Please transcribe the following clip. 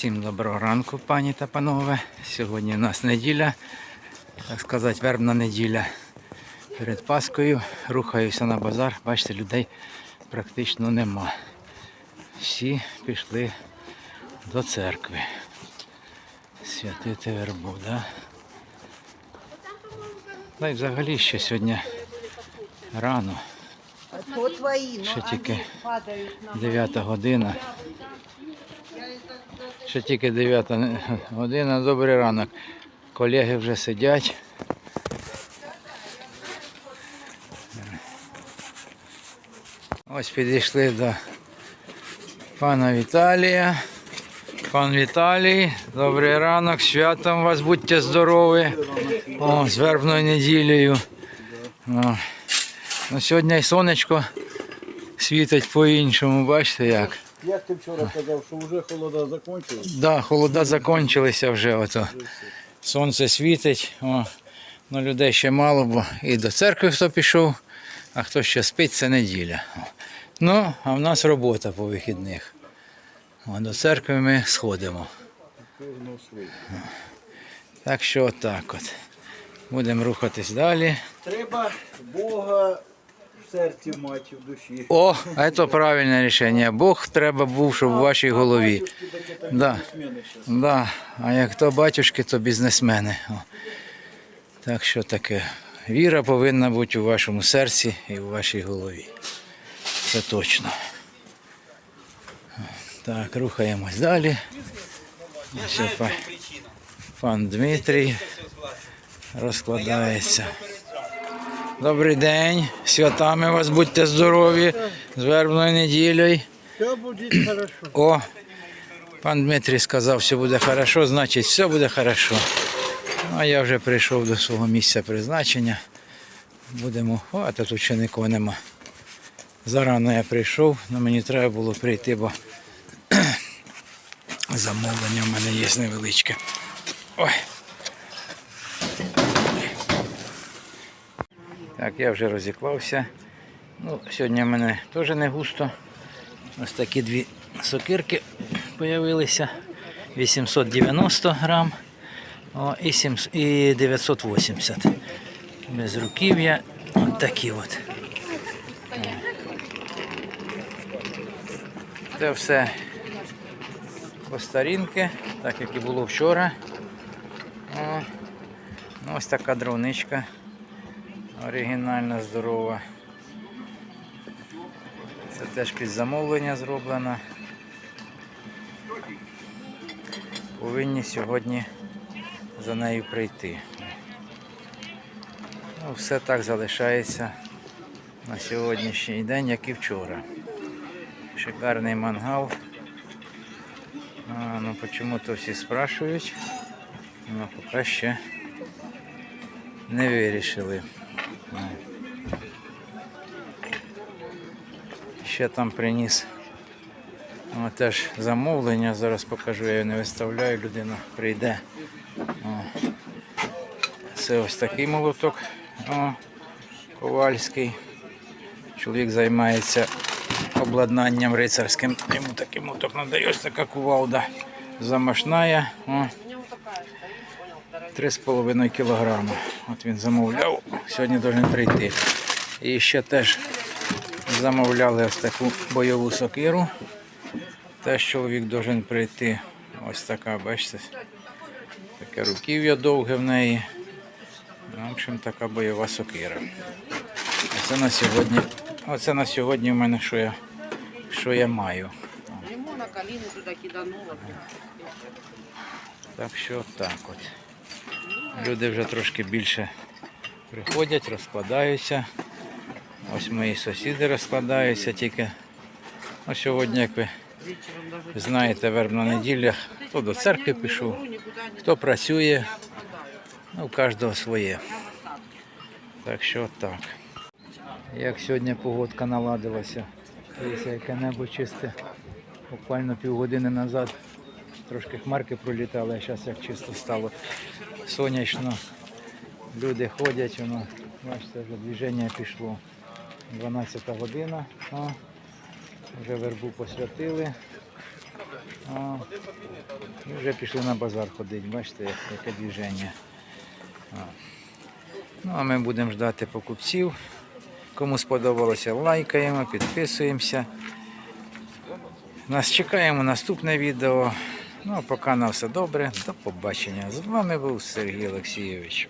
Всім доброго ранку, пані та панове. Сьогодні у нас неділя, так сказати, вербна неділя. Перед Паскою рухаюся на базар. Бачите, людей практично нема. Всі пішли до церкви. Святити вербу, да? Та й взагалі ще сьогодні рано, ну, ще тільки вони 9 година. Ще тільки 9 година, добрий ранок. Колеги вже сидять. Ось підійшли до пана Віталія. Пан Віталій, добрий ранок, святом вас, будьте здорові. О, з вербною неділею. О. Ну, сьогодні і сонечко світить по-іншому, бачите як. Як ти вчора казав, що вже холода закінчилась? Да, холода закінчилися вже. Ото. Сонце світить, о, ну, людей ще мало, бо і до церкви хто пішов, а хто ще спить, це неділя. Ну, а в нас робота по вихідних. О, до церкви ми сходимо. Так що отак от. Будемо рухатись далі. Треба Бога в серці мати в душі. О, це правильне рішення. Бог треба був, щоб в вашій голові. Да. Да, а як то батюшки, то бізнесмени. О. Так що таке. Віра повинна бути у вашому серці і у вашій голові. Це точно. Так, рухаємось далі. Ось пан Дмитрій розкладається. Добрий день, святами вас будьте здорові, з вербною неділею. Все буде хорошо. О, пан Дмитрій сказав, все буде хорошо, значить все буде хорошо. Ну, а я вже прийшов до свого місця призначення. Будемо. О, а тут ще нікого нема. Зарано я прийшов, але мені треба було прийти, бо замовлення в мене є невеличке. Ой. Так, я вже розіклався. Ну, сьогодні в мене теж не густо. Ось такі дві сокирки з'явилися. 890 грам о, і, 7, і 980. Без руків'я. От такі от. Це все по старінки, так як і було вчора. О, ну, ось така дровничка. Оригінальна, здорова. Це теж під замовлення зроблено. Повинні сьогодні за нею прийти. Ну, все так залишається на сьогоднішній день, як і вчора. Шикарний мангал. А, ну чому-то всі спрашують. Ну, поки ще не вирішили. Ну. Ще там приніс о, теж замовлення. Зараз покажу, я його не виставляю, людина прийде. О. Це ось такий молоток о, ковальський. Чоловік займається обладнанням рицарським. Йому такий молоток надає, ось така кувалда замашная. О. 3,5 кілограма. От він замовляв, сьогодні повинен прийти. І ще теж замовляли ось таку бойову сокиру. Теж чоловік повинен прийти. Ось така, бачите, таке руків'я довге в неї. В общем, така бойова сокира. Оце на сьогодні, оце на сьогодні в мене що я, що я маю. Лимона, калини туди киданула. Так що так от. Люди вже трошки більше приходять, розкладаються. Ось мої сусіди розкладаються тільки. Ну, сьогодні, як ви знаєте, вербна неділя, хто до церкви пішов, хто працює, ну, у кожного своє. Так що так. Як сьогодні погодка наладилася, яке небо чисте. Буквально півгодини назад трошки хмарки пролітали, а зараз як чисто стало сонячно. Люди ходять, воно, бачите, вже движення пішло. 12 година. О, вже вербу посвятили. О, І вже пішли на базар ходити, бачите, яке движення. О. Ну, а ми будемо ждати покупців. Кому сподобалося, лайкаємо, підписуємося. Нас чекаємо наступне відео. Ну а поки на все добре. До побачення. З вами був Сергій Олексійович.